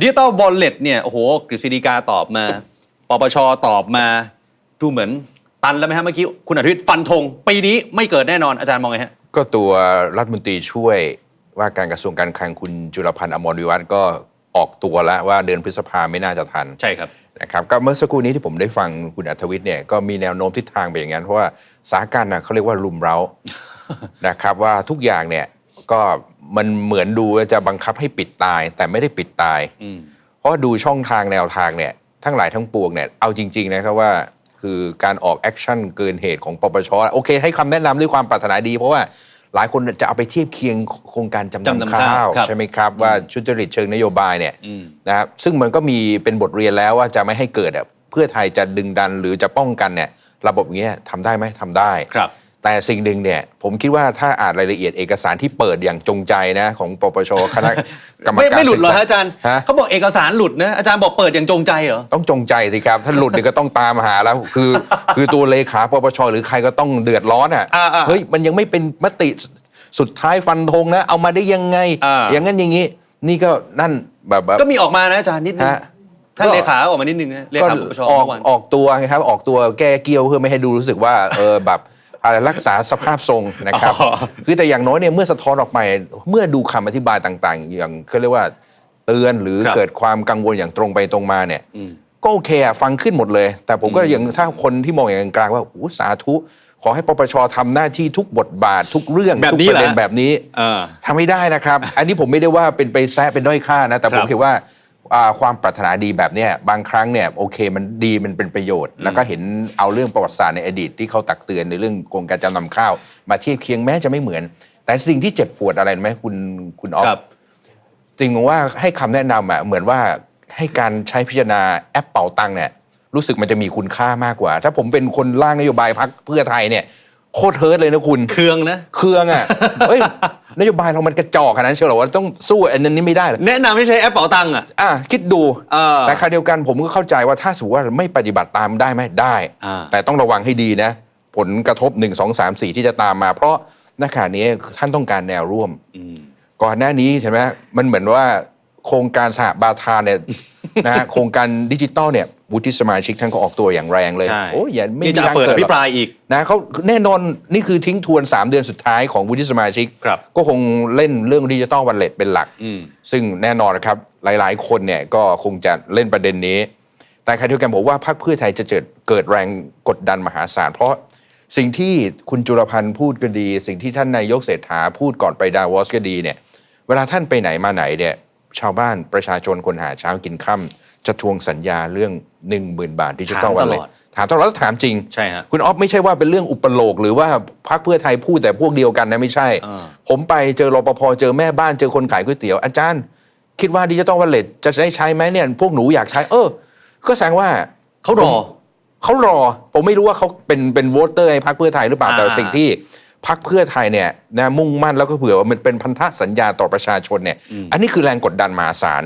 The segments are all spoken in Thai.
ดิจิตอลบอลเล็ตเนี่ยโอ้โหกฤษฎีกาตอบมาปปชตอบมาดูเหมือนตันแล้วไหมฮะเมื่อกี้คุณอาทิตย์ฟันธงปีนี้ไม่เกิดแน่นอนอาจารย์มองไงฮะก็ตัวรัฐมนตรีช่วยว่าการกระทรวงการคลังคุณจุลพันธ์อมรวิวัฒน์ก็ออกตัวแล้วว่าเดือนพฤษภาไม่น่าจะทันใช่ครับนะครับก็เมื่อสักครู่นี้ที่ผมได้ฟังคุณอัธวิทย์เนี่ยก็มีแนวโน้มทิศทางไปอย่างนั้นเพราะว่าสถานการณ์นะเขาเรียกว่าลุมเร้านะครับว่าทุกอย่างเนี่ย ก็มันเหมือนดูว่าจะบังคับให้ปิดตาย แต่ไม่ได้ปิดตายอืมเพราะดูช่องทางแนวทางเนี่ยทั้งหลายทั้งปวงเนี่ยเอาจริง ๆ นะครับว่า คือการออกแอคชั่นเกินเหตุของปปชโอเค ให้คำแนะนำด้วยความปรารถนาดี เพราะว่าหลายคนจะเอาไปเทียบเคียงโครงการจำจำนำนำข้าวครับใช่ไหมครับ ว่าชุจริตเชิงนโยบายเนี่ยอืมนะครับซึ่งมันก็มีเป็นบทเรียนแล้วว่าจะไม่ให้เกิดอะเพื่อไทยจะดึงดันหรือจะป้องกันเนี่ยระบบอย่างเงี้ยทำได้ไหมทำได้ครับ แต่สิ่งหนึ่งเนี่ยผมคิดว่าถ้าอ่านรายละเอียดเอกสารที่เปิดอย่างจงใจนะ ของปปชคณะกรรมไม่การไม่หลุดเหรอศึกษฮะอาจารย์ฮะ เขาบอกเอกสารหลุดนะอาจารย์บอกเปิดอย่างจงใจเหรอ ต้องจงใจสิครับ ถ้าหลุดเนี่ยก็ต้องตามหาแล้ว คือ คือตัวเลขาปปชหรือใครก็ต้องเดือดร้อนอะอ่าๆเฮ้ยมันยังไม่เป็นมติสุดท้ายฟันธงนะ เอามาได้ยังไง อ่า อย่างนั้นอย่างนี้ นี่ก็นั่นแบบแบบ ก็มีออกมานะอาจารย์นิดนึงฮะ ท่านก็เลขาออกมานิดนึงนะเลก็ขาปปชออกเมื่อวาน ออกตัวไงครับ ออกตัวแก้เกี้ยวเพื่อไม่ให้ดูรู้สึกว่าเออแบบอะไรรักษาสภาพทรงนะครับอ๋อคือแต่อย่างน้อยเนี่ยเมื่อสะท้อนออกไปเมื่อดูคำอธิบายต่างๆ อย่างเขาเรียกว่าเตือนหรือครับเกิดความกังวลอย่างตรงไปตรงมาเนี่ยอืมก็โอเคอะฟังขึ้นหมดเลย แต่ผมก็ยังถ้าคนที่มองอย่างกลางๆว่าโอ้สาธุ ขอให้ปปชทำหน้าที่ทุกบทบาททุกเรื่องแบบทุกนี้ประเด็นเหรอแบบนี้เออทำไม่ได้นะครับ อันนี้ผมไม่ได้ว่าเป็นไปแซะเป็นด้อยค่านะ แต่ผครัมบคิดว่าอ่า ความปรารถนาดีแบบเนี้ยบางครั้งเนี่ยโอเคมันดีมันเป็นประโยชน์ แล้วก็เห็นเอาเรื่องประวัติศาสตร์ในอดีตที่เขาตักเตือนในเรื่องโครงการจำนำข้าว มาเทียบเคียงแม้จะไม่เหมือน แต่สิ่งที่เจ็บปวดอะไรรู้ไหมคุณคุณออฟครับจริงๆว่าให้คำแนะนำอะเหมือนว่าให้การใช้พิจารณาแอปเป่าตังค์เนี่ยรู้สึกมันจะมีคุณค่ามากกว่า ถ้าผมเป็นคนร่างนโยบายพักเพื่อไทยเนี่ย โคตรเฮิร์ตเลยนะคุณเครื่องนะ เครื่องอะเฮ้ยนโยบายเรามันกระจอกขนาดนั้นเชียวเหรอว่าต้องสู้อันนี้ไม่ได้เหรอแนะนำให้ใช้แอปเป๋าตังค์อะอะคิดดู เออ แต่คราวเดียวกันผมก็เข้าใจว่าถ้าสมมติว่าไม่ปฏิบัติตามได้ไหมได้ อ่า แต่ต้องระวังให้ดีนะ ผลกระทบ 1 2 3 4 ที่จะตามมา เพราะณขณะนี้ท่านต้องการแนวร่วม อืม ก่อนหน้านี้เห็นไหมมันเหมือนว่า โครงการสหบาทาเนี่ยนะฮะโครงการดิจิตอลเนี่ยวุฒิสมาชิกท่านก็ออกตัวอย่างแรงเลย ใช่ โอ้ยอย่าไม่นี่มีจะทางเปิดอเกิดหภิรอกปรายอีก นะเขาแน่นอนนี่คือทิ้งทวน 3 เดือนสุดท้ายของวุฒิสมาชิก ครับ ก็คงเล่นเรื่องดิจิตอลวันเล็ตเป็นหลัก อืม ซึ่งแน่นอนนะครับ หลาย ๆ คนเนี่ยก็คงจะเล่นประเด็นนี้ แต่ใครเดียวกันบอกว่าพรรคเพื่อไทยจะเกิดเกิดแรงกดดันมหาศาล เพราะสิ่งที่คุณจุลพันธ์พูดก็ดี สิ่งที่ท่านนายกเศรษฐาพูดก่อนไปดาวอสก็ดีเนี่ย เวลาท่านไปไหนมาไหนเนี่ย ชาวบ้านประชาชนคนหาเช้ากินค่ำจะทวงสัญญาเรื่อง 1 0,000 บาทดิจิตอลถามวันตลเลอดยถามตลอดแล้วถามจริงใช่ฮะคุณออฟไม่ใช่ว่าเป็นเรื่องอุปโลกหรือว่าพรรคเพื่อไทยพูดแต่พวกเดียวกันนะไม่ใช่อ่าผมไปเจอรปภเจอแม่บ้านเจอคนขายก๋วยเตี๋ยวอาจารย์ คิดว่าดิจิตอลวอลเล็ตจะได้ใช้ไหมเนี่ยพวกหนูอยากใช้ เออ ก็แสดงว่าเขารอเขารอ ผมไม่รู้ว่าเขาเป็นเป็นโหวตเตอร์ให้พรรคเพื่อไทยหรือเปล่าอ่าแต่สิ่งที่ พรรคเพื่อไทยเนี่ยนะมุ่งมั่นแล้วก็เผื่อว่ามันเป็นพันธสัญญาต่อประชาชนเนี่ย อันนี้คือแรงกดดันมหาศาล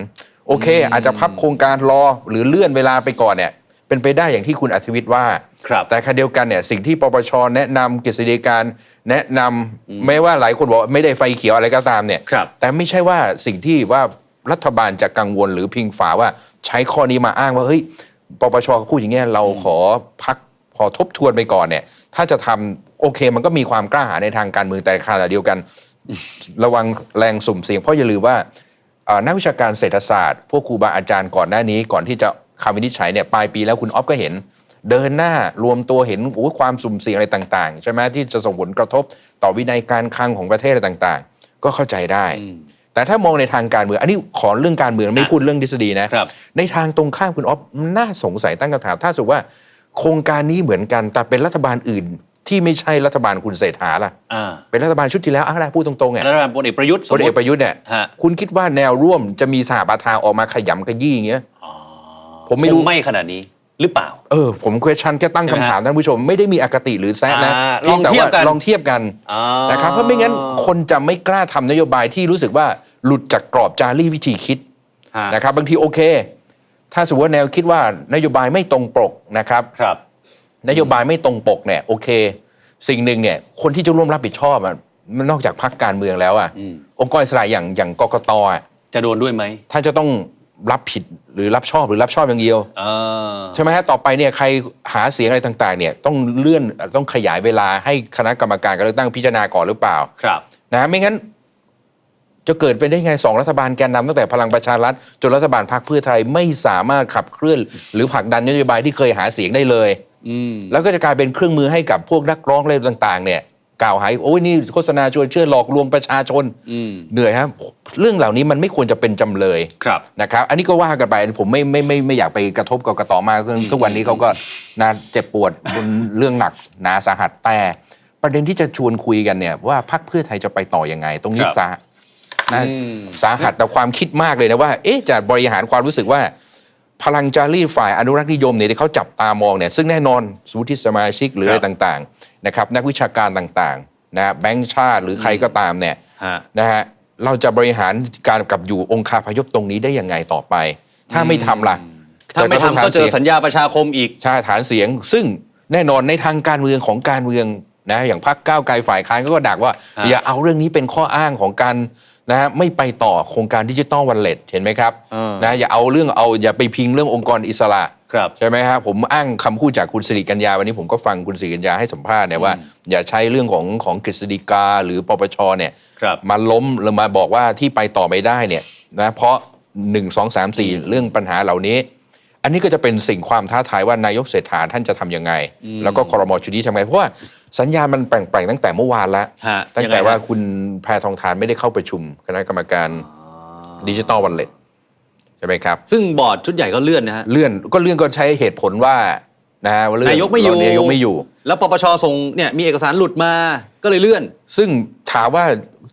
โอเค อาจจะพับโครงการรอหรือเลื่อนเวลาไปก่อนเนี่ยเป็นไปได้อย่างที่คุณอัธวิทย์ว่าครับแต่ขณะเดียวกันเนี่ยสิ่งที่ปปชแนะนำกฤษฎีการแนะนำไม่ว่าหลายคนบอกว่าไม่ได้ไฟเขียวอะไรก็ตามเนี่ยครับแต่ไม่ใช่ว่าสิ่งที่ว่ารัฐบาลจะกังวลหรือพิงฝาว่าใช้ข้อนี้มาอ้างว่าเฮ้ยปปชเขาพูดอย่างเงี้ยเราขอพักขอทบทวนไปก่อนเนี่ย ถ้าจะทำ โอเค มันก็มีความกล้าหาญในทางการเมืองแต่ขณะเดียวกัน ระวังแรงสุ่มเสี่ยงเพราะอย่าลืมว่าเอ่อนักวิชาการเศรษฐศาสตร์ พวกครูบาอาจารย์ก่อนหน้านี้ ก่อนที่จะคำวินิจฉัยเนี่ยปลายปีแล้วคุณออฟก็เห็น เดินหน้ารวมตัวเห็นโอ้โหความสุ่มเสี่ยงอะไรต่าง ๆ ใช่ไหมที่จะส่งผลกระทบต่อวินัยการคลังของประเทศอะไรต่างๆ ก็เข้าใจได้ แต่ถ้ามองในทางการเมือง อันนี้ขอเรื่องการเมืองไม่พูดเรื่องทฤษฎีนะครับในทางตรงข้ามคุณออฟน่าสงสัยตั้งคำถามถ้าสมมติว่า โครงการนี้เหมือนกันแต่เป็นรัฐบาลอื่น ที่ไม่ใช่รัฐบาลคุณเศรษฐาล่ะ อ่าเป็นรัฐบาลชุดที่แล้วอะได้พูดตรงๆเนี่ยรัฐบาลพลเอกประยุทธ์สพมลมเอกติประยุทธ์เนี่ยฮะคุณคิดว่าแนวร่วมจะมีสหประชาออกมาขยำขยี้อย่างเงี้ย ผมไม่รู้ คงไม่ขนาดนี้หรือเปล่า เออผมเควชันแค่ตั้งใช่ไหมคำถามท่านผู้ชมไม่ได้มีอคติหรือแซะนะอ่าพียแต่ลองเทียบกันลองเทียบกันอ่านะครับเพราะไม่งั้นคนจะไม่กล้าทำนโยบายที่รู้สึกว่าหลุดจากกรอบจารีตวิธีคิดฮะ นะครับบางทีโอเค ถ้าสมมติว่าแนวคิดว่านโยบายไม่ตรงปกนะครับ ครับ นโยบายไม่ตรงปกเนี่ยโอเค สิ่งหนึ่งเนี่ยคนที่จะร่วมรับผิดชอบอะมันนอกจากพรรคการเมืองแล้วอะอืมองค์กรอิสระอย่างอย่างกกตอะจะโดนด้วยไหมถ้าจะต้องรับผิดหรือรับชอบหรือรับชอบอย่างเดียวเออใช่ไหมฮะต่อไปเนี่ยใครหาเสียงอะไรต่างๆ เนี่ยต้องเลื่อนต้องขยายเวลาให้คณะกรรมการการเลือกตั้งพิจารณาก่อนหรือเปล่า ครับนะไม่งั้น จะเกิดเป็นได้ไงสองรัฐบาลแกนนำตั้งแต่พลังประชารัฐจนรัฐบาลพรรคเพื่อไทยไม่สามารถขับเคลื่อน หรือผลักดันนโยบายที่เคยหาเสียงได้เลยอืม แล้วก็จะกลายเป็นเครื่องมือให้กับพวกนักร้องอะไรต่าง ๆ เนี่ย กล่าวหาโอ้ยนี่โฆษณาชวนเชื่อหลอกลวงประชาชนอืมเหนื่อยครับ เรื่องเหล่านี้มันไม่ควรจะเป็นจำเลยครับนะครับ อันนี้ก็ว่ากันไปผมไม่ไม่ไม่ไม่อยากไปกระทบกกตมากซึ่งทุกวันนี้เขาก็นาเจ็บปวดบนเรื่องหนักหนาสาหัสแต่ประเด็นที่จะชวนคุยกันเนี่ยว่าพรรคเพื่อไทยจะไปต่อยังไง ตรงนี้ครับสานะอืมสาหัสแต่ความคิดมากเลยนะว่า เอ๊ะจะบริหารความรู้สึกว่า พลังจารีตฝ่ายอนุรักษ์นิยมเนี่ยที่เขาจับตามองเนี่ยซึ่งแน่นอนสุทิสมาชิกหรืออะไรต่างๆนะครับนักวิชาการต่างๆนะแบงค์ชาติหรือใครก็ตามเนี่ยฮะ นะฮะเราจะบริหารการกับอยู่องคาพยพตรงนี้ได้ยังไงต่อไป ถ้าไม่ทำล่ะถ้าไม่ทำก็เจอสัญญาประชาคมอีก ชาฐานเสียง ซึ่งแน่นอนในทางการเมืองของการเมืองนะอย่างพรรคก้าวไกลฝ่ายค้านก็ดักว่าฮะอย่าเอาเรื่องนี้เป็นข้ออ้างของการ นะฮะไม่ไปต่อโครงการดิจิตอลวันเล็ตเห็นไหมครับเออ นะอย่าเอาเรื่องเอาอย่าไปพิงเรื่ององค์กรอิสระ ครับ ใช่ไหมฮะผมอ้างคำพูดจากคุณสิริกัญญาวันนี้ผมก็ฟังคุณสิริกัญญาให้สัมภาษณ์เนี่ยว่า อย่าใช้เรื่องของของกฤษฎีกาหรือปปชเนี่ยครับ มาล้มหรือมาบอกว่าที่ไปต่อไม่ได้เนี่ยนะเพราะ 1 2 3 4 เรื่องปัญหาเหล่านี้ อันนี้ก็จะเป็นสิ่งความท้าทายว่านายกเศรษฐาท่านจะทำยังไง แล้วก็ครมชุดนี้ทำไง เพราะว่าสัญญาณมันแปลงๆตั้งแต่เมื่อวานแล้วฮะตั้งยังไงแต่ว่าฮะคุณแพรทองทานไม่ได้เข้าประชุมคณะกรรมการดิจิตอลวันเล็ตใช่ไหมครับ ซึ่งบอร์ดชุดใหญ่ก็เลื่อนนะฮะเลื่อนก็เลื่อนก็ใช้เหตุผลว่านะฮะว่าเลื่อนนายกไม่อยู่นายกไม่อยู่ แล้วปปชส่งเนี่ยมีเอกสารหลุดมาก็เลยเลื่อน ซึ่งถามว่า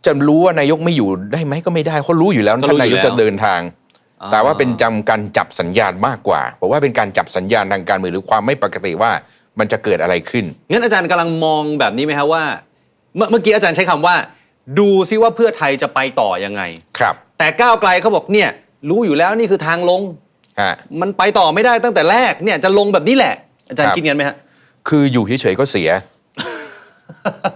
จะรู้ว่านายกไม่อยู่ได้ไหมก็ไม่ได้เขารู้อยู่แล้วก็รู้ท่านนายกอยู่แล้วจะเดินทางอ่า แต่ว่าเป็นจำการจับสัญญาณมากกว่าเพราะว่าเป็นการจับสัญญาณทางการเมืองหรือความไม่ปกติว่ามันจะเกิดอะไรขึ้นงั้นอาจารย์กำลังมองแบบนี้ไหมครับว่า เมื่อเมื่อกี้อาจารย์ใช้คำว่า ดูซิว่าเพื่อไทยจะไปต่อยังไงครับ แต่ก้าวไกลเขาบอกเนี่ย รู้อยู่แล้วนี่คือทางลงฮะมันไปต่อไม่ได้ตั้งแต่แรกเนี่ยจะลงแบบนี้แหละ อาจารย์ครับคิดงั้นไหมฮะคืออยู่เฉยๆก็เสีย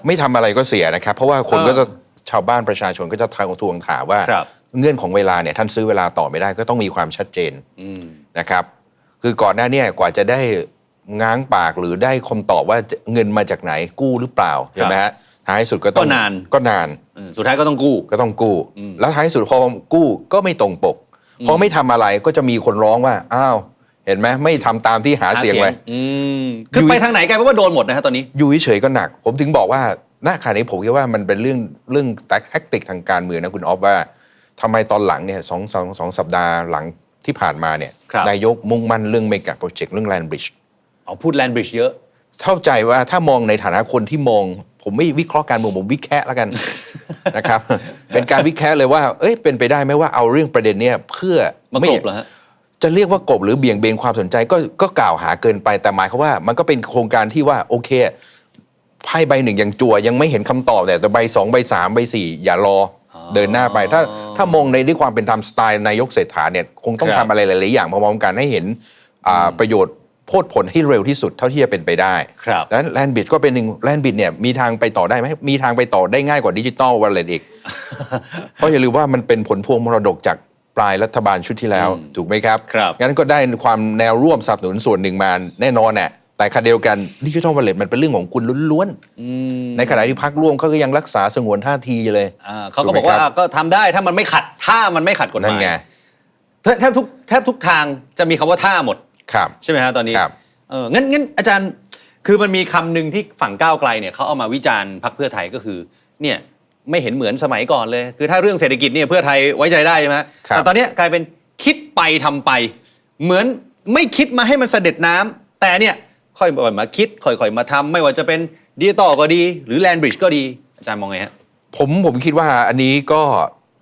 ไม่ทำอะไรก็เสียนะครับ เพราะว่าคนเออก็จะชาวบ้านประชาชนก็จะทางทวงถามว่าครับ เงื่อนของเวลาเนี่ยท่านซื้อเวลาต่อไม่ได้ก็ต้องมีความชัดเจนอืมนะครับ คือก่อนหน้าเนี้กว่าจะได้ง้างปากหรือได้คำตอบว่าจะเงินมาจากไหนกู้หรือเปล่าใช่ไหมฮะท้ายสุดก็ต้องก็นานก็นานเออสุดท้ายก็ต้องกู้ก็ต้องกู้อืมแล้วท้ายสุดพอกู้ก็ไม่ตรงปกพอไม่ทำอะไรก็จะมีคนร้องว่าอ้าวเห็นไหมไม่ทำตามที่หาเสียงไว้อืมคืออยู่ไปทางไหนกลายเป็นว่าโดนหมดนะฮะตอนนี้อยู่เฉยๆก็หนัก ผมถึงบอกว่าณขณะนี้ผมคิดว่ามันเป็นเรื่องเรื่องแท็กติกทางการเมืองนะคุณออฟว่า ทำไมตอนหลังเนี่ยสองสองสองสัปดาห์หลังที่ผ่านมาเนี่ยครับ นายกมุ่งมั่นเรื่องเมกะโปรเจกต์เรื่องแลนบริดจ์เอาพูดแลนบริดจ์เยอะ เข้าใจว่าถ้ามองในฐานะคนที่มอง ผมไม่วิเคราะห์การเมืองผมวิแคะแล้วกัน นะครับ เป็นการวิแคะเลยว่า เอ้ยเป็นไปได้ไหมว่าเอาเรื่องประเด็นเนี้ยเพื่อมากไม่ลบเหรอฮะ จะเรียกว่ากบหรือเบี่ยงเบนความสนใจก็ก็กล่าวหาเกินไปแต่หมายความว่า มันก็เป็นโครงการที่ว่าโอเคไพ่ใบหนึ่งยังจั่วยังไม่เห็นคำตอบแต่จะใบสองใบสามใบสี่อย่ารออ เดินหน้าไป ถ้าถ้ามองในด้วยความเป็นธรรมสไตล์นายกเศรษฐาเนี่ยคงต้องครับทำอะไรหลาย ๆ อย่างพร้อมๆกันให้เห็นอ่าประโยชน์โพดผลให้เร็วที่สุดเท่าที่จะเป็นไปได้ครับดังนั้นแลนบิดก็เป็นหนึ่งแลนบิดเนี่ยมีทางไปต่อได้ไหมมีทางไปต่อได้ง่ายกว่าดิจิตอลวอลเล็ตอีก เพราะอย่าลืมว่ามันเป็นผลพวงมรดกจากปลายรัฐบาลชุดที่แล้ว ถูกไหมครับ ครับ งั้นก็ได้ความแนวร่วมสนับสนุนส่วนหนึ่งมาแน่นอนแหละ แต่ขณะเดียวกันดิจิทัลวอลเล็ตมันเป็นเรื่องของคุณล้วนอืมๆในขณะที่พักร่วมเขาก็ยังรักษาสงวนท่าทีเลยอ่าเขาก็บอกว่าถูกไหมครับก็ทำได้ถ้ามันไม่ขัดถ้ามันไม่ขัดกฎหนั่นมายไงแทบแทบทุกแทบทุกทางจะมีคำว่าท่าหมดครับใช่ไหมฮะตอนนี้ครับเอองั้นงั้นอาจารย์คือมันมีคำหนึ่งที่ฝั่งก้าวไกลเนี่ยเขาเอามาวิจารณ์พรรคเพื่อไทยก็คือเนี่ยไม่เห็นเหมือนสมัยก่อนเลย คือถ้าเรื่องเศรษฐกิจเนี่ยเพื่อไทยไว้ใจได้ใช่ไหมครับแต่ตอนเนี้ยกลายเป็นคิดไปทำไป เหมือนไม่คิดมาให้มันเสด็จน้ำแต่เนี่ย ค่อยมาคิดค่อยๆมาทำไม่ว่าจะเป็นดิจิตอลก็ดี หรือแลนบริดจ์ก็ดี อาจารย์มองไงฮะผมผมคิดว่าอันนี้ก็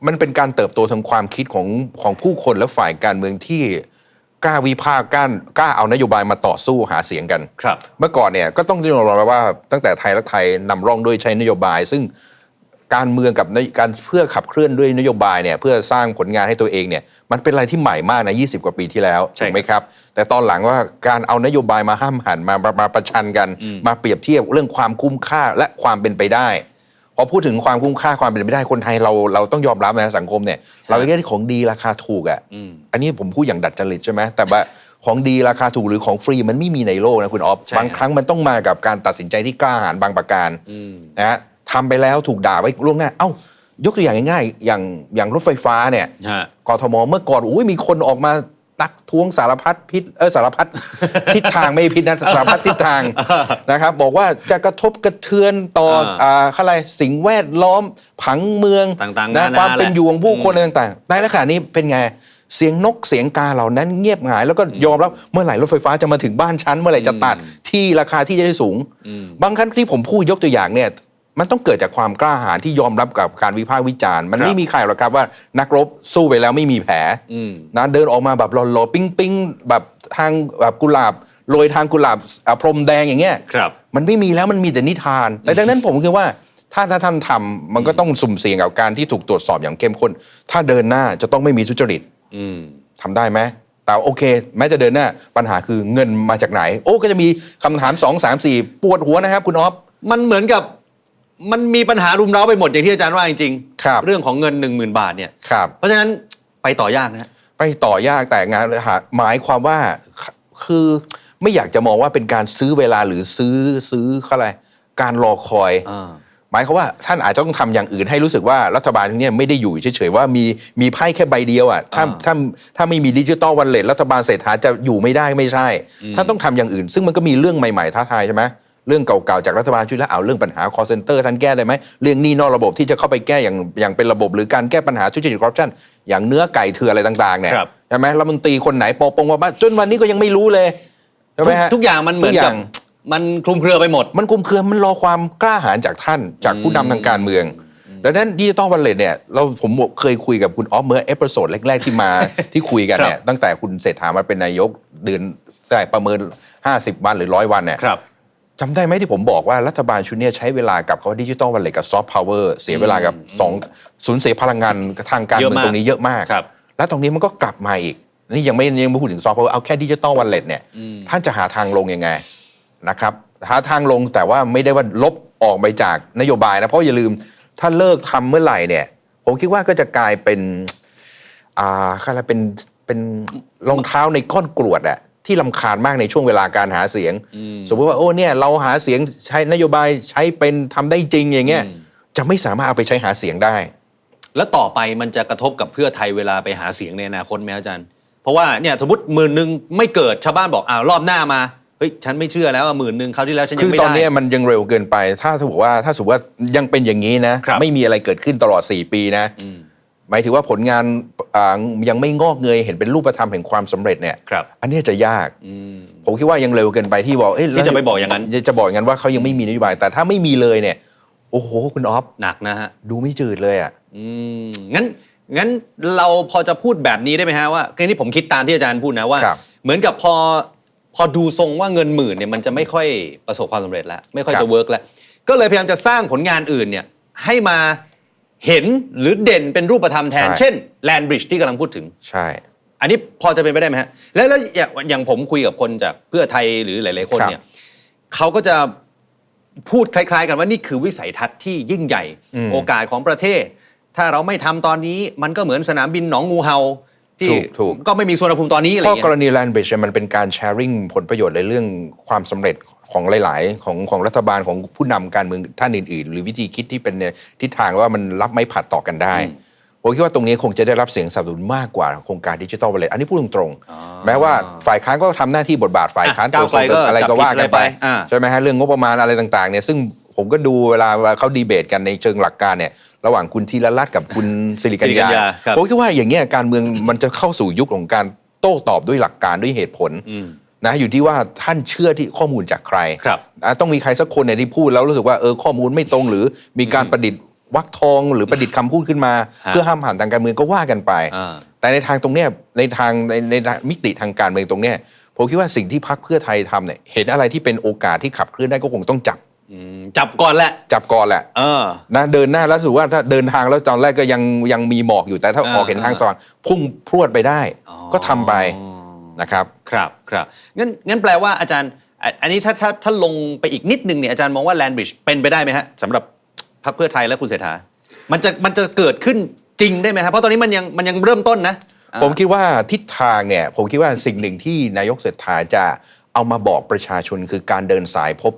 มันเป็นการเติบโตทางความคิดของของผู้คนและฝ่ายการเมืองที่กล้าวิพากษ์กล้ากล้าเอานโยบายมาต่อสู้หาเสียงกันครับ เมื่อก่อนเนี่ยก็ต้องยอมรับว่าตั้งแต่ไทยรักไทยนำร่องด้วยใช้นโยบาย ซึ่ง การเมืองกับนโยการเพื่อขับเคลื่อนด้วยนโยบายเนี่ยเพื่อสร้างผลงานให้ตัวเองเนี่ยมันเป็นอะไรที่ใหม่มากนะ20 กว่าปีที่แล้วใช่ถูกไหมครับ แต่ตอนหลังว่าการเอานโยบายมาห้ามหันมามามาประชันกัน มาเปรียบเทียบเรื่องความคุ้มค่าและความเป็นไปได้พอพูดถึงความคุ้มค่าความเป็นไปได้คนไทยเราเราต้องยอมรับนะสังคมเนี่ย เราอยากได้ของดีราคาถูกอะอืมอันนี้ผมพูดอย่างดัดจริตใช่ไหมแต่ว่าของดีราคาถูกหรือของฟรีมันไม่มีในโลกนะคุณออฟใช่บางครั้งมันต้องมากับการตัดสินใจที่กล้าหาญบางประการอืมนะฮะ ทำไปแล้วถูกด่าไว้ล่วงหน้า เอ้ายกตัวอย่างง่ายๆ อย่างอย่างรถไฟฟ้าเนี่ยฮะกทมเมื่อก่อนอุ้ยมีคนออกมาตักท้วงสารพัดพิษเออสารพัดทิศทางไม่พิษนะสารพัดทิศทางนะครับ บอกว่าจะกระทบกระเทือนต่ออ่าอ่าอะไรสิ่งแวดล้อมผังเมืองต่างๆนะนานาความเป็นแหละอยู่ของผู้คนอืมอะไรต่างๆในขณะนี้เป็นไงเสียงนกเสียงกาเหล่านั้นเงียบหายแล้วก็ยอมรับเมื่อไหร่รถไฟฟ้าจะมาถึงบ้านฉันเมื่อไหร่จะตัดที่ราคาที่จะได้สูงอืมบางครั้งที่ผมพูดยกตัวอย่างเนี่ย มันต้องเกิดจากความกล้าหาญที่ยอมรับกับการวิพากษ์วิจารณ์ มันครับไม่มีใครหรอกครับว่านักรบสู้ไปแล้วไม่มีแผลอืมนะเดินออกมาแบบหล่อๆปิ้งปิ้งๆแบบทางแบบกุหลาบโรยทางกุหลาบอะพรมแดงอย่างเงี้ยครับมันไม่มีแล้วมันมีแต่นิทานแต่ดังนั้นผมคิดว่าถ้าถ้าท่านทำมันก็ต้องสุ่มเสี่ยงกับการที่ถูกตรวจสอบอย่างเข้มข้น ถ้าเดินหน้าจะต้องไม่มีทุจริตอืมทำได้ไหมแต่โอเค แม้จะเดินหน้า ปัญหาคือเงินมาจากไหน โอ้ก็จะมีคำถาม2 3 4ปวดหัวนะครับ คุณออฟมันเหมือนกับ มันมีปัญหารุมเร้าไปหมดอย่างที่อาจารย์ว่าจริงๆครับเรื่องของเงิน 1 0,000 บาทเนี่ยครับ เพราะฉะนั้นไปต่อยากนะฮะ ไปต่อยากแต่งานหาหมายความว่าคือไม่อยากจะมองว่าเป็นการซื้อเวลาหรือซื้อซื้อเขาอะไรการรอคอยอ่าหมายความว่าท่านอาจจะต้องทำอย่างอื่นให้รู้สึกว่ารัฐบาลเนี่ยไม่ได้อยู่เฉยๆว่ามีมีไพ่แค่ใบเดียวอะถ้าอ่าถ้าถ้าไม่มีดิจิตอลวันเลทรัฐบาลเศรษฐาจะอยู่ไม่ได้ไม่ใช่ ท่านต้องทำอย่างอื่น ซึ่งมันก็มีเรื่องใหม่ๆท้าทายใช่ไหม เรื่องเก่าๆจากรัฐบาลชุดแล้วเอาเรื่องปัญหา call center ท่านแก้ได้ไหมเรื่องหนี้นอกระบบที่จะเข้าไปแก้อย่างอย่างเป็นระบบ หรือการแก้ปัญหาทุจริตคอร์รัปชันอย่างเนื้อไก่เถื่อนอะไรต่างๆเนี่ยครับใช่ไหมรัฐมนตรีคนไหนปกปงว่าจนวันนี้ก็ยังไม่รู้เลยใช่ไหมฮะทุกอย่างมันเหมือนทุกอกับย่างมันคลุมเครือไปหมด มันคุมเครือมันรอความกล้าหาญจากท่านจากผู้นำทางการเมืองดังนั้นดิจิตอลวันเลตเนี่ยเราผมเคยคุยกับคุณออฟเมื่อเอพิโซดแรก ๆ ที่มาที่คุยกันเนี่ยตั้งแต่คุณเศรษฐามาเป็นนายกเดือนได้ประเมิน 50 วันหรือร้อยวันเนี่ยครับ จำได้ไหมที่ผมบอกว่ารัฐบาลชุดเนี้ใช้เวลากับเขาดิจิตอลวันเลตกับซอฟต์พาวเวอร์เสียเวลากับสองสูญเสียพลังงานทางการเยอะเมืองมากตรงนี้เยอะมากครับแล้วตรงนี้มันก็กลับมาอีก นี่ยังไม่ยังไม่พูดถึงซอฟต์พาวเวอร์เอาแค่ดิจิตอลวันเลตเนี่ยท่านจะหาทางลงยังไงนะครับหาทางลงแต่ว่าไม่ได้ว่าลบออกไปจากนโยบายนะเพราะอย่าลืมถ้าเลิกทำเมื่อไหร่เนี่ย ผมคิดว่าก็จะกลายเป็น อ่าอะไรเป็นเป็นรองเท้าในก้อนกรวดอะ ที่ลำคาญมากในช่วงเวลาการหาเสียง สมมติว่าโอ้เนี่ยเราหาเสียงใช้นโยบายใช้เป็นทำได้จริงอย่างเงี้ยอืมจะไม่สามารถเอาไปใช้หาเสียงได้ แล้วต่อไปมันจะกระทบกับเพื่อไทยเวลาไปหาเสียงในอนาคตไหมอาจารย์ เพราะว่าเนี่ยสมมติหมื่นหนึ่งไม่เกิดชาวบ้านบอกอ้าวรอบหน้ามาเฮ้ยฉันไม่เชื่อแล้วว่าหมื่นหนึ่งคราวที่แล้วฉันยัคืงอไม่ตอนได้ เนี้ยมันยังเร็วเกินไป ถ้าสมมติว่าถ้าสมมติว่ายังเป็นอย่างนี้นะครับ ไม่มีอะไรเกิดขึ้นตลอด 4 ปีนะอืม หมายถึงว่าผลงานอ่ายังไม่งอกเงยเห็นเป็นรูปธรรมแห่งความสำเร็จเนี่ย ครับ อันเนี้ยจะยาก อืม ผมคิดว่ายังเร็วเกินไปที่บอกเอ้ยที่จะไปบอกอย่างนั้น จะบอกอย่างนั้นว่าเขายังไม่มีนโยบาย แต่ถ้าไม่มีเลยเนี่ย โอ้โห คุณออฟหนักนะฮะ ดูไม่จืดเลยอะ อืมงั้นงั้นเราพอจะพูดแบบนี้ได้ไหมฮะว่าคือนี่ผมคิดตามที่อาจารย์พูดนะว่า ครับเหมือนกับพอพอดูทรงว่าเงินหมื่นเนี่ยมันจะไม่ค่อยประสบความสำเร็จแล้ว ไม่ค่อยครัจะบ เวิร์กแล้ว ก็เลยพยายามจะสร้างผลงานอื่นเนี่ยให้มา เห็นหรือเด่นเป็นรูปธรรมแทนเช่นแลนบริดจ์ที่กำลังพูดถึง ใช่ อันนี้พอจะเป็นไปได้ไหมฮะ แล้วแล้วอย่างอย่างผมคุยกับคนจากเพื่อไทยหรือหลาย ๆ คนครับเนี่ยเขาก็จะพูดคล้าย ๆ กันว่านี่คือวิสัยทัศน์ที่ยิ่งใหญ่ อืมโอกาสของประเทศ ถ้าเราไม่ทำตอนนี้มันก็เหมือนสนามบินหนองงูเห่า ที่ถูกถูกก็ไม่มีสวนภูมิตอนนี้อะไรเพราะเงี้กรยณีแลนบริดจ์มันเป็นการแชร์ริ่งผลประโยชน์ในเรื่องความสำเร็จของหลาย ๆ ของของรัฐบาลของผู้นำการเมืองท่านอื่น ๆ หรือวิธีคิดที่เป็นในทิศทางว่ามันรับไม่ผัดต่อกันได้ผมคิดว่าตรงนี้คงจะได้รับเสียงสนับสนุนมากกว่าโครงการดิจิทัลวอลเล็ตอันนี้พูดตรงอ๋อๆแม้ว่าฝ่ายค้านก็ทำหน้าที่บทบาทฝ่ายค้านอะก้าวไกลก็อะไรจับก็ว่าผิดกันไปอะไรไปอ่าใช่ไหมฮะเรื่องงบประมาณอะไรต่าง ๆ เนี่ยซึ่ง ผมก็ดูเวลาเขาดีเบตกันในเชิงหลักการเนี่ยระหว่างคุณธีรรัตน์กับคุณสิริกัญสิริกัญาญญาครับผมคิดว่าอย่างเงี้ยการเมืองมันจะเข้าสู่ยุคของการโต้ตอบด้วยหลักการด้วยเหตุผลอืมนะอยู่ที่ว่าท่านเชื่อที่ข้อมูลจากใครครับอะต้องมีใครสักคนเนี่ยที่พูดแล้วรู้สึกว่าเออข้อมูลไม่ตรง หรือมีการประดิษฐ์วรรคทองหรือประดิษฐ์คำพูดขึ้นมาฮะเพื่อห้ามผ่านทางการเมืองก็ว่ากันไปอ่าแต่ในทางตรงเนี้ยในทางในในมิติทางการเมืองตรงเนี้ยผมคิดว่าสิ่งที่พรรคเพื่อไทยทำเนี่ยเห็นอะไรที่เป็นโอกาสที่ขับเคลื่อนได้ก็คงต้องจับอืม จับก่อนแหละ จับก่อนแหละเออ นะเดินหน้าแล้วรู้สึกว่าถ้าเดินทางแล้วตอนแรกก็ยังยังมีหมอกอยู่แต่ถ้าอ่าออกเห็นทางสว่างพุ่งพรวดไปได้อ๋อก็ทำไปนะครับครับครับงั้นงั้นแปลว่าอาจารย์อะอันนี้ถ้าถ้าถ้าลงไปอีกนิดนึงเนี่ยอาจารย์มองว่าแลนบริดจ์เป็นไปได้ไหมฮะสำหรับพรรคเพื่อไทยและคุณเศรษฐา มันจะมันจะเกิดขึ้นจริงได้ไหมครับเพราะตอนนี้มันยังมันยังเริ่มต้นนะผมคิดว่าทิศทางเนี่ยผมคิดว่าสิ่งหนึ่งที่นายกเศรษฐาจะเอามาบอกประชาชนคือการเดินสายพบ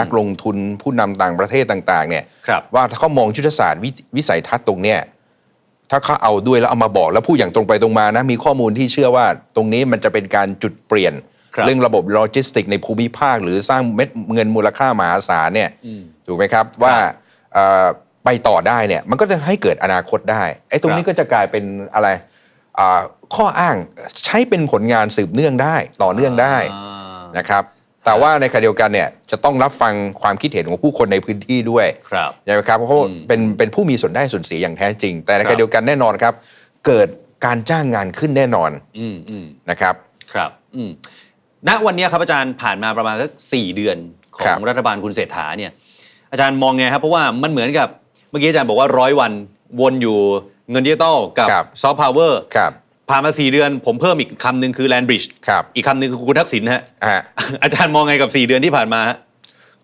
นักลงทุนผู้นำต่างประเทศต่างๆเนี่ยครับว่าถ้าเขามองยุทธศาสตร์วิวิสัยทัศน์ตรงเนี้ยถ้าเขาเอาด้วยแล้วเอามาบอกแล้วพูดอย่างตรงไปตรงมานะมีข้อมูลที่เชื่อว่าตรงนี้มันจะเป็นการจุดเปลี่ยนครับเรื่องระบบโลจิสติกในภูมิภาค หรือสร้างเม็ดเงินมูลค่ามหาศาลเนี่ยถูกไหมครับว่าเอ่อไปต่อได้เนี่ยมันก็จะให้เกิดอนาคตได้ไอ้ตรงนี้ครับก็จะกลายเป็นอะไรอ่าข้ออ้างใช้เป็นผลงานสืบเนื่องได้ต่อเนื่องได้อ่านะครับ แต่ว่าในขณะเดียวกันเนี่ยจะต้องรับฟังความคิดเห็นของผู้คนในพื้นที่ด้วยครับใช่ไหมครับเพราะว่าเป็นเป็นผู้มีส่วนได้ส่วนเสียอย่างแท้จริง แต่ในขณะเดียวกันแน่นอนครับ เกิดการจ้างงานขึ้นแน่นอนอืมอืมนะครับครับอืมณวันนี้ครับอาจารย์ผ่านมาประมาณสักสี่เดือนขอครังบรัฐบาลคุณเศรษฐาเนี่ยอาจารย์มองไงครับเพราะว่ามันเหมือนกับเมื่อกี้อาจารย์บอกว่าร้อยวันวนอยู่เงินดิจิตอลกับครับซอฟต์พาวเวอร์ครับ ผ่านมาสี่เดือน ผมเพิ่มอีกคำหนึ่งคือแลนบริดจ์ครับ อีกคำหนึ่งคือคุณทักษิณฮะอ่าอาจารย์มองไงกับสี่เดือนที่ผ่านมาฮะ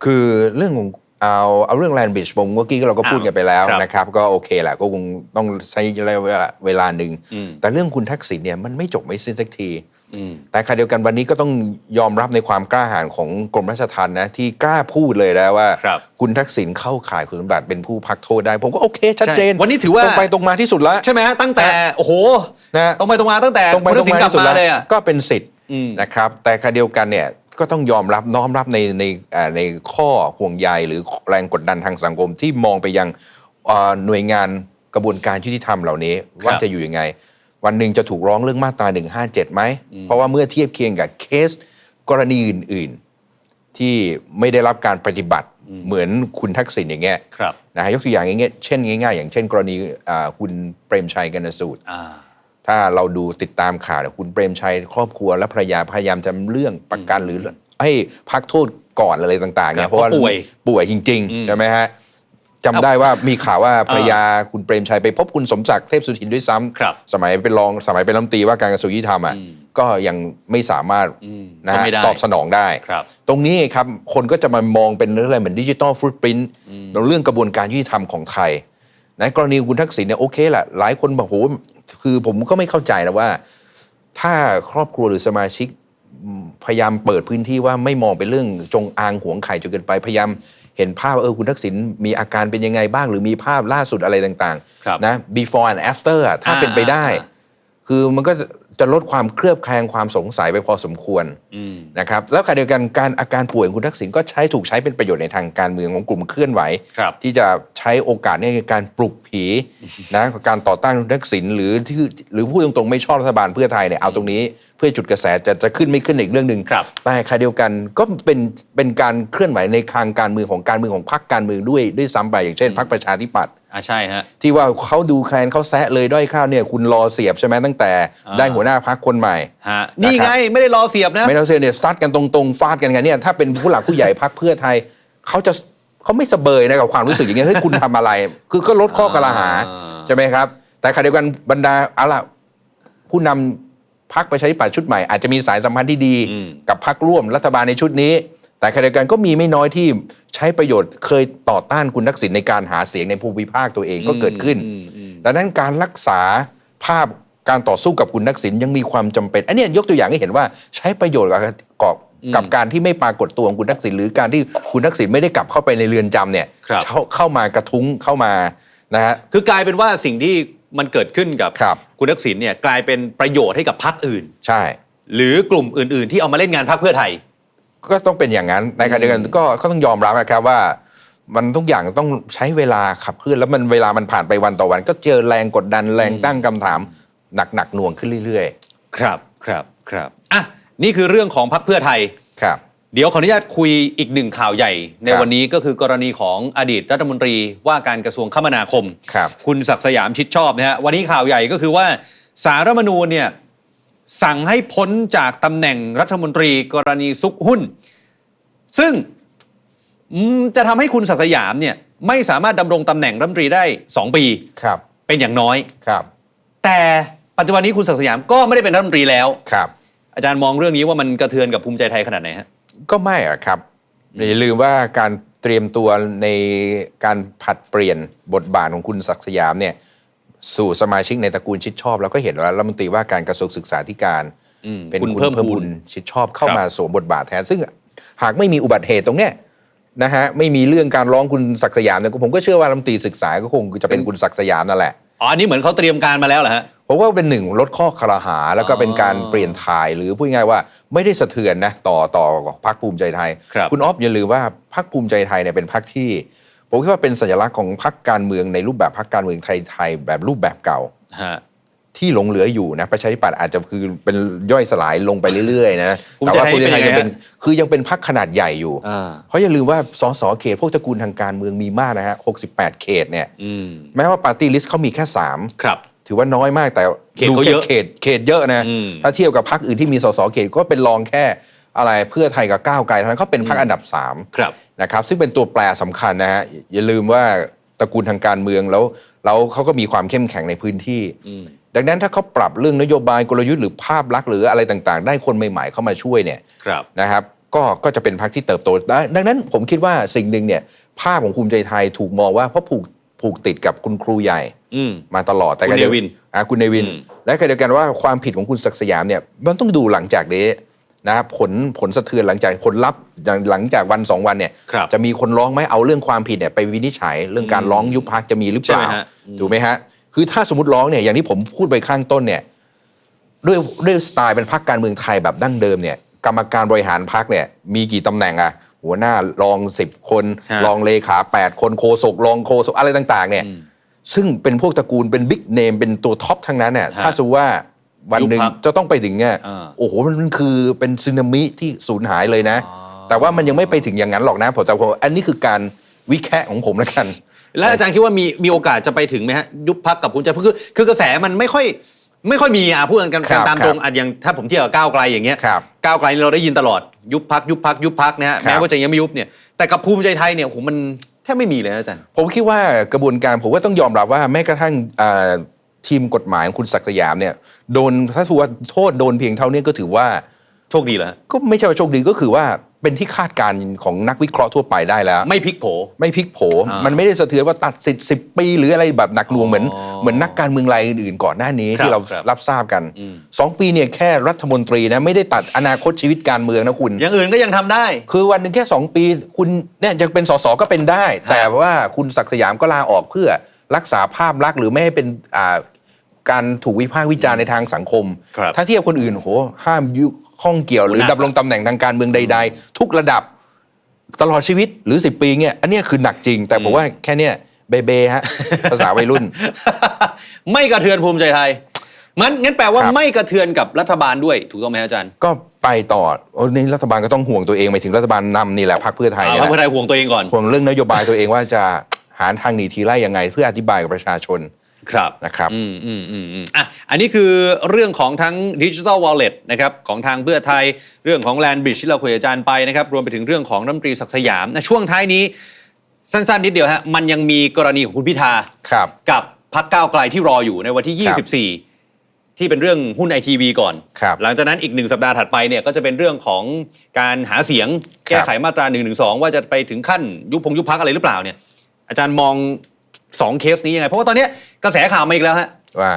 คือเรื่องของเอาเอาเรื่องแลนด์บริดจ์ผมเมื่อกี้เราก็พูดกันไปแล้วครับนะครับ ก็โอเคแหละก็คงต้องใช้ระยะเวลาเวลาหนึ่งอืมแต่เรื่องคุณทักษิณเนี่ยมันไม่จบไม่สิ้นสักทีอืม แต่ขณะเดียวกันวันนี้ก็ต้องยอมรับในความกล้าหาญของกรมราชทัณฑ์นะที่กล้าพูดเลยแล้วว่า ครับคุณทักษิณเข้าข่ายคุณสมบัติเป็นผู้พักโทษได้ ผมก็โอเค ชัดเจนใช่วันนี้ถือว่า ตรงไปตรงมาที่สุดแล้วใช่ไหมฮะตั้งแต่โอ้โหนะ ตรงไปตรงมาตั้งแต่ตรงไปคุณตทัรกงษิณมากลับที่สุดมาแล้วเลยอะ ก็เป็นสิทธิ์อืม นะครับ แต่ขณะเดียวกันเนี่ยก็ต้องยอมรับน้อมรับในในเอ่อในข้อห่วงใยหรือแรงกดดันทางสังคมที่มองไปยังเอ่อหน่วยงานกระบวนการยุติธรรมเหล่านี้ว่าจะอยู่ยังไง วันหนึ่งจะถูกร้องเรื่องมาตรา 157ไหม เพราะว่าเมื่อเทียบเคียงกับเคสกรณีอื่น ๆ ที่ไม่ได้รับการปฏิบัติเหมือนคุณทักษิณอย่างเงี้ยครับนะฮะยกตัวอย่างอย่างเงี้ยเช่นง่ายๆ อย่างเช่น กรณีอ่าคุณเปรมชัยกนสูตรอ่าถ้าเราดูติดตามข่าวเนี่ยคุณเปรมชัยครอบครัวและภรรยาพยายามจะเรื่องประกันหรือให้พักโทษก่อนอะไรต่างๆเนี่ครัยบเพราะว่าเพราะป่วยป่วยจริงอืมๆใช่ไหมฮะ จำได้ว่ามีข่าวว่าภรรยาคุณเปรมชัยไปพบคุณสมศักดิ์เทพสุทินด้วยซ้ำครับสมัยเป็นรองสมัยเป็นรัฐมนตรีว่าการกระทรวงยุติธรรมอะอืมก็ยังไม่สามารถอืมนะก็ฮะไม่ได้ตอบสนองได้ครับตรงนี้ครับคนก็จะมามองเป็นเรื่องอะไรเหมือนดิจิตอลฟุตปรินต์เรื่องกระบวนการยุติธรรมของไทยในกรณีคุณทักษิณเนี่ยโอเคแหละหลายคนบอกโหคือผมก็ไม่เข้าใจนะว่า ถ้าครอบครัวหรือสมาชิกอืมพยายามเปิดพื้นที่ว่าไม่มองเป็นเรื่องจงอางหวงไข่จนเกินไปพยายาม เห็นภาพว่าเออคุณทักษิณมีอาการเป็นยังไงบ้าง หรือมีภาพล่าสุดอะไรต่างครับๆนะ before and after อะถ้าอ่าเป็นไปได้อ่าคือมันก็ จะลดความเคลือบแคลงความสงสัยไปพอสมควรอืมนะครับแล้วขณะเดียวกันการอาการป่วยของคุณทักษิณก็ใช้ถูกใช้เป็นประโยชน์ในทางการเมืองของกลุ่มเคลื่อนไหวครับที่จะใช้โอกาสนี้ในการปลุกผีนะการต่อต้านคุณทักษิณหรือที่หรือพูดตรงๆไม่ชอบรัฐบาลเพื่อไทยเนี่ยเอาตรงนี้เพื่อจุดกระแสจะจะขึ้นไม่ขึ้นอีกเรื่องหนึ่งครับแต่ขณะเดียวกันก็เป็นเป็นการเคลื่อนไหวในทางการเมืองของการเมืองของพรรคการเมืองด้วยด้วยซ้ำไปอย่างเช่นพรรคประชาธิปัตย์ อ่าใช่ฮะที่ว่าเขาดูแคลนเขาแซะเลยด้อยข้าวเนี่ย คุณรอเสียบใช่ไหมตั้งแต่อ่าได้หัวหน้าพรรคคนใหม่ฮะนี่ไงไม่ได้รอเสียบนะไม่ต้องเสียเนี่ยซัดกันตรงๆฟาดกันกันเนี่ยถ้าเป็นผู้หลักผู้ใหญ่พักเพื่อไทยเขาจะเขาไม่สะเบยนะกับความรู้สึกอย่างเงี้ยเฮ้ยคุณทำอะไร คือก็ลดข้อกล่าวหาอ่าใช่ไหมครับ แต่ขณะเดียวกันบรรดาเอาล่ะผู้นำพักประชาธิปัตย์ชุดใหม่อาจจะมีสายสัมพันธ์ที่ดีอืมกับพักร่วมรัฐบาลในชุดนี้ แต่ขณะเดียวกันก็มีไม่น้อยที่ใช้ประโยชน์เคยต่อต้านคุณทักษิณในการหาเสียงในภูมิภาคตัวเองก็เกิดขึ้นอืมอืมดังนั้นการรักษาภาพการต่อสู้กับคุณทักษิณยังมีความจำเป็น อันเนี้ยยกตัวอย่างให้เห็นว่าใช้ประโยชน์กับกับกับการที่ไม่ปรากฏตัวของคุณทักษิณหรือการที่คุณทักษิณไม่ได้กลับเข้าไปในเรือนจำเนี่ยครับเข้าเข้ามากระทุ้งเข้ามานะฮะคือกลายเป็นว่าสิ่งที่มันเกิดขึ้นกับครับคุณทักษิณเนี่ยกลายเป็นประโยชน์ให้กับพรรคอื่น ใช่ หรือกลุ่มอื่น ๆ ที่เอามาเล่นงานพรรคเพื่อไทย ก็ต้องเป็นอย่างนั้นในขณะเดียวกันก็ก็ต้องยอมรับนะครับว่า มันทุกอย่างต้องใช้เวลาขับเคลื่อนแล้วมันเวลามันผ่านไปวันต่อวัน ก็เจอแรงกดดันแรงตั้งคำถามหนักหนักๆหน่วงขึ้นเรื่อยครับครับครับอะนี่คือเรื่องของพรรคเพื่อไทย ๆ ครับ เดี๋ยวขออนุญาตคุยอีกหนึ่งข่าวใหญ่ ในครับวันนี้ก็คือกรณีของอดีตรัฐมนตรีว่าการกระทรวงคมนาคมครับ คุณศักดิ์สยามชิดชอบนะฮะวันนี้ข่าวใหญ่ก็คือว่าสารรัฐธรรมนูญเนี่ย สั่งให้พ้นจากตำแหน่งรัฐมนตรีกรณีซุกหุ้น ซึ่งอืมจะทำให้คุณศักดิ์สยามเนี่ยไม่สามารถดำรงตำแหน่งรัฐมนตรีได้ 2 ปีครับ เป็นอย่างน้อยครับ แต่ปัจจุบันนี้คุณศักดิ์สยามก็ไม่ได้เป็นรัฐมนตรีแล้วครับ อาจารย์มองเรื่องนี้ว่ามันกระเทือนกับภูมิใจไทยขนาดไหนฮะก็ไม่อะครับอย่าลืมว่าการเตรียมตัวในการผัดเปลี่ยนบทบาทของคุณศักดิ์สยามเนี่ย สู่สมาชิกในตระกูลชิดชอบแล้วก็เห็นว่ารัฐมนตรีว่าการกระทรวงศึกษาธิการอืมเป็นคุคุณณเพิ่เพิ่มมพูพูนนชิดชอบเข้าครับมาสวมบทบาทแทน ซึ่งหากไม่มีอุบัติเหตุตรงเนี้ยนะฮะไม่มีเรื่องการร้องคุณศักดิ์สยามเนี่ยผมก็เชื่อว่ารัฐมนตรีศึกษาก็คงจะเป็นคุณศักดิ์สยามนั่นแหละอ๋ออันนี้เหมือนเขาเตรียมการมาแล้วเหรอฮะผมว่าเป็นหนึ่งลดข้อคารหาแล้วก็เป็นการอ๋อเปลี่ยนถ่ายหรือพูดง่ายๆว่าไม่ได้สะเทือนนะต่อต่อพรรคภูมิใจไทยครับณออฟอย่าลืมว่าพรรคภูมิใจไทยเนี่ยเป็นพรรคที่ ผมคิดว่าเป็นสัญลักษณ์ของพรรคการเมืองในรูปแบบพรรคการเมืองไทยๆแบบรูปแบบเก่าฮะที่หลงเหลืออยู่นะประชาธิปัตย์อาจจะคือเป็นย่อยสลายลงไปเรื่อยๆนะภูมิแต่ใจว่าไทยภูมิใจไทยเป็นยังไงยังเป็นคือยังเป็นพรรคขนาดใหญ่อยู่อ่าเพราะอย่าลืมว่าสสเขตพวกตระกูลทางการเมืองมีมากนะฮะ 68 เขตเนี่ยอืมแม้ว่าปาร์ตี้ลิสต์เขามีแค่ 3 ครับ ถือว่าน้อยมากแต่เขตดูเขาแค่เยอะเขตเขตเยอะนะอืมถ้าเทียบกับพรรคอื่นที่มีสสเขตก็เป็นรองแค่ อะไรเพื่อไทยกับก้าวไกลเท่านั้นเขาเป็นพรรคอันดับสามครับนะครับซึ่งเป็นตัวแปรสำคัญนะฮะอย่าลืมว่าตระกูลทางการเมืองแล้วแล้วเขาก็มีความเข้มแข็งในพื้นที่อืมดังนั้นถ้าเขาปรับเรื่องนโยบายกลยุทธ์หรือภาพลักษณ์หรืออะไรต่างๆ ได้คนใหม่ๆเข้ามาช่วยเนี่ยครับนะครับก็ก็จะเป็นพรรคที่เติบโตได้ดังนั้นผมคิดว่าสิ่งหนึ่งเนี่ยภาพของภูมิใจไทยถูกมองว่าเพราะผูกผูกติดกับคุณครูใหญ่อืมมาตลอดแต่คุณขณะดียเนวินอะคุณเนวินอืมและขณะเดียวกันว่าความผิดของคุณศักดิ์สยามเนี่ยมันต้องดูหลังจากนี้ นะครับผลผลสะเทือนหลังจากผลลัพธ์หลังจากวันสองวันเนี่ยครับจะมีคนร้องไหมเอาเรื่องความผิดเนี่ยไปวินิจฉัยเรื่องการร้องยุบพักจะมีหรือเปล่าใช่ไหมฮะอืมถูกไหมฮะคือถ้าสมมติร้องเนี่ยอย่างที่ผมพูดไปข้างต้นเนี่ยด้วยด้วยสไตล์เป็นพักการเมืองไทยแบบดั้งเดิมเนี่ยกรรมการบริหารพักเนี่ยมีกี่ตำแหน่งอะหัวหน้ารองสิบคนฮะรองเลขาแปดคนโฆษกรองโฆษกอะไรต่างๆเนี่ยอืมซึ่งเป็นพวกตระกูลเป็นบิ๊กเนมเป็นตัวท็อปทั้งนั้นเนี่ยฮะถ้าสมมุติว่า วันหนึ่งยุบพรรคจะต้องไปถึงเนี่ยอ่า โอ้โหมันมันคือเป็นซึนามิที่สูญหายเลยนะอ๋อแต่ว่ามันยังไม่ไปถึงอย่างนั้นหรอกนะผมแต่ผมอันนี้คือการวิแคะของผมแล้วกัน แล้วอาจารย์คิดว่ามีมีโอกาสจะไปถึงไหมฮะยุบพักกับภูมิใจคือคือกระแสมันไม่ค่อยไม่ค่อยมีอะพูดกันครับตามตรงอะอย่างถ้าผมเทียบกับก้าวไกลอย่างเงี้ยครับก้าวไกลเราได้ยินตลอดยุบพักยุบพักยุบพักนะฮะครับ แม้ว่าจะยังไม่ยุบเนี่ยแต่กับภูมิใจไทยเนี่ยโอ้โหมันแทบไม่มีเลยนะอาจารย์ ผมคิดว่ากระบวนการผมว่าต้องยอมรับว่าแม้กระทั่งอ่า ทีมกฎหมายของคุณศักดิ์สยามเนี่ยโดนถ้าถือว่าโทษโดนเพียงเท่านี้ก็ถือว่าโชคดีเหรอฮะก็ไม่ใช่ว่าโชคดีก็คือว่าเป็นที่คาดการณ์ของนักวิเคราะห์ทั่วไปได้แล้ว ไม่พลิกโผ ไม่พลิกโผอ่ามัมันไม่ได้สะเทือนว่าตัดสิทธิ์สิปีหรืออะไรแบบหนักหน่วงเหมือนอ๋อเหมือนนักการเมืองรายอื่นๆก่อนหน้านี้ครับที่เราครับ รับทราบกันอืมสองปีเนี่ยแค่รัฐมนตรีนะไม่ได้ตัดอนาคตชีวิตการเมืองนะคุณ อย่างอื่นก็ยังทำได้ คือวันหนึ่งแค่ 2 ปีคุณเนี่ยจะเป็นสสก็เป็นได้ แต่ว่าคุณศักดิ์สยามก็ลาออกเพื่อรักษาภาพลักษณ์หรือไม่ให้เป็นอ่า การถูกวิพากษ์วิจารณ์ในทางสังคม ครับถ้าเทียบคนอื่นโหห้ามยุข้องเกี่ยว หรือหนัก ดำรงตำแหน่งทางการเมืองใด ๆ ทุกระดับตลอดชีวิตหรือ 10 ปีเนี่ยอันเนี้ยคือหนักจริง แต่ผมว่าแค่เนี้ยเบเบฮะ ภาษาวัยรุ่น ไม่กระเทือนภูมิใจไทย มันงั้นแปลว่าครับ ไม่กระเทือนกับรัฐบาลด้วย ถูกต้องไหมอาจารย์ก็ไปต่อโอ้นี่รัฐบาลก็ต้องห่วงตัวเองไปถึงรัฐบาลนำนี่แหละพรรคเพื่อไทยอ่าเนี่ยพรรคแหเพื่อละ ไทยห่วงตัวเองก่อน ห่วงเรื่องนโยบายตัวเองว่าจะหาทางหนีทีไล่ยังไง เพื่ออธิบายกับประชาชน ครับนะครับอืมอืมอืมอืมอะอันนี้คือเรื่องของทั้งดิจิ t a ลวอลเล็ตนะครับของทางเพื่อไทยเรื่องของแลนด์บริดจ์ที่เราคุยกับอาจารย์ไปนะครับรวมไปถึงเรื่องของรัฐมนตรีศักดิ์สยามนะช่วงท้ายนี้ สั้นๆนิดเดียวฮะมันยังมีกรณีของคุณพิธาครับ กับพักก้าวไกลที่รออยู่ในวันที่ครับ24 ที่เป็นเรื่องหุ้นไอทีวีก่อน ครับ หลังจากนั้นอีกหนึ่งสัปดาห์ถัดไปเนี่ยก็จะเป็นเรื่องของการหาเสียงแก้ไขมาตรา1นึว่าจะไปถึงขั้นยุบพงยุบพักอะไรหรือเปล่าเนี่ยอาจารย์มอง สองเคสนี้ยังไง เพราะว่าตอนเนี้ยกระแสข่าวมาอีกแล้วฮะว่า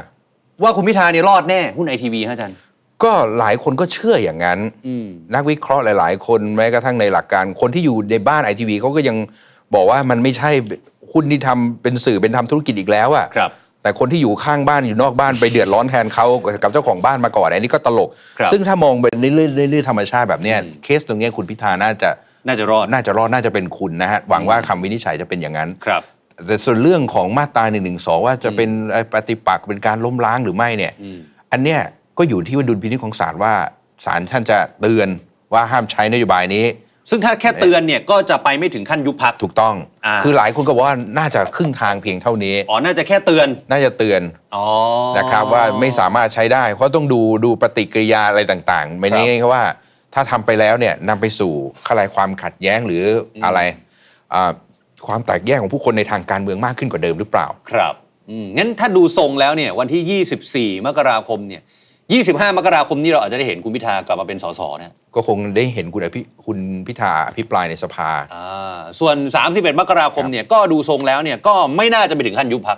ว่าคุณพิธาเนี่ยรอดแน่หุ้นไอทีวีฮะอาจารย์ ก็หลายคนก็เชื่ออย่างนั้น อืม นักวิเคราะห์หลาย ๆ คนแม้กระทั่งในหลักการ คนที่อยู่ในบ้านไอทีวีเขาก็ยังบอกว่ามันไม่ใช่หุ้นที่ทำเป็นสื่อเป็นทำธุรกิจอีกแล้วอะครับแต่คนที่อยู่ข้างบ้านอยู่นอกบ้านไปเดือดร้อนแทนเขากับเจ้าของบ้านมาก่อนอันนี้ก็ตลก ครับซึ่งถ้ามองเป็นเรื่อยๆเรื่อยๆธรรมชาติแบบเนี้ยอืม เคสตรงเนี้ยคุณพิธาน่าจะน่าจะรอด น่าจะรอดน่าจะเป็นคุณนะฮะหวังว่าคำวินิจฉัยจะเป็นอย่างนั้น ครับ แต่ส่วนเรื่องของมาตราหนึ่งหนึ่งสองว่าจะเป็นปฏิปักษ์เป็นการล้มล้างหรือไม่เนี่ยอืมอันเนี้ยก็อยู่ที่ว่าดุลพินิจของศาลว่าศาลท่านจะเตือนว่าห้ามใช้นโยบายนี้ ซึ่งถ้าแค่เตือนเนี่ยก็จะไปไม่ถึงขั้นยุบพักถูกต้องอ่าคือหลายคนก็บอกว่าน่าจะครึ่งทางเพียงเท่านี้ อ๋อ น่าจะแค่เตือน น่าจะเตือนอ๋อนะครับว่าไม่สามารถใช้ได้ เพราะต้องดูดูปฏิกิริยาอะไรต่างๆ ไม่ครับนี้ว่าถ้าทำไปแล้วเนี่ยนำไปสู่อะไรความขัดแย้งหรืออะไรอ่า ความแตกแยกของผู้คนในทางการเมืองมากขึ้นกว่าเดิมหรือเปล่า ครับอืมงั้นถ้าดูทรงแล้วเนี่ยวันที่ 24 มกราคมเนี่ย 25 มกราคมนี้เราอาจจะได้เห็นคุณพิธากลับมาเป็นสสนะก็คงได้เห็นคุณอภิคุณพิธาอภิปรายในสภา อ่าส่วน 31 มกราคมเนี่ยก็ดูทรงแล้วเนี่ยก็ไม่น่าจะไปถึงขั้นยุบพัก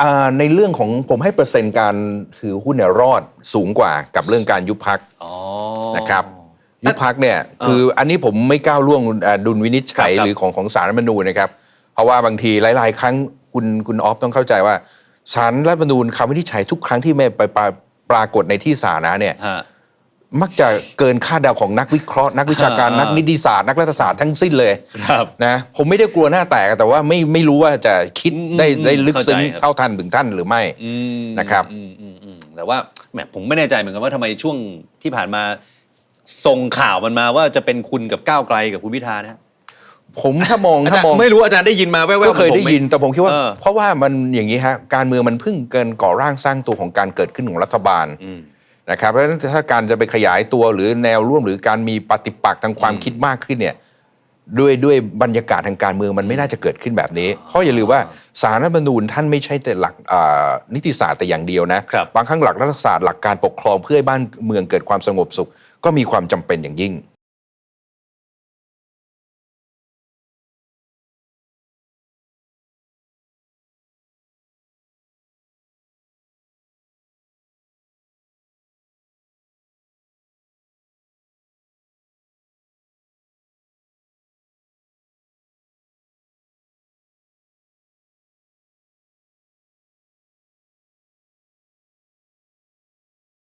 อ่าในเรื่องของผมให้เปอร์เซ็นต์การถือหุ้นเนี่ยรอดสูงกว่ากับเรื่องการยุบพักอ๋อนะครับ ยุบพักเนี่ยคืออันนี้ผมไม่ก้าวล่วงอ่าดุลวินิจฉัยครับหรือของของสารรัฐธรรมนูญนะครับ เพราะว่าบางทีหลาย ๆ ครั้งคุณคุณออฟต้องเข้าใจว่าสารรัฐธรรมนูญคำวินิจฉัยทุกครั้งที่ไม่ไปปราปรากฏในที่สาธารณะเนี่ยฮะมักจะเกินคาดเดาของนักวิเคราะห์นักวิชาการอ่านันักนิติศาสตร์นักรัฐศาสตร์ทั้งสิ้นเลยครับนะผมไม่ได้กลัวหน้าแตกแต่ว่าไม่ไม่รู้ว่าจะคิดอืมได้ได้ลึกซึ้งเข้าใจครับเท่าทันถึงท่านหรือไม่อืมนะครับอืมอืมอืมแต่ว่าแหมผมไม่แน่ใจเหมือนกันว่าทำไมช่วงที่ผ่านมา ส่งข่าวมันมาว่าจะเป็นคุณกับก้าวไกลกับคุณพิธานะฮะผมถ้ามองอาจาถ้ารมองย์ไม่รู้อาจารย์ได้ยินมาแว่วๆก็เคยหมือได้ผมหมยินแต่ผมคิดว่า เออ เพราะว่ามันอย่างนี้ฮะการเมืองมันเพิ่งเกินก่อร่างสร้างตัวของการเกิดขึ้นของรัฐบาลอืม นะครับเพราะฉะนั้นถ้าการจะไปขยายตัวหรือแนวร่วมหรือการมีปฏิปักษ์ทางความคิดมากขึ้นเนี่ยด้วยด้วยบรรยากาศทางการเมืองมันไม่น่าจะเกิดขึ้นแบบนี้ เพราะอย่าลืมว่าสารรัฐธรรมนูญท่านไม่ใช่แต่หลักอ่านิติศาสตร์แต่อย่างเดียวนะครับ บางครั้งหลักรัฐศาสตร์หลักการปกครองเพื่อให้บ้านเมืองเกิดความสงบสุข ก็มีความจำเป็นอย่างยิ่ง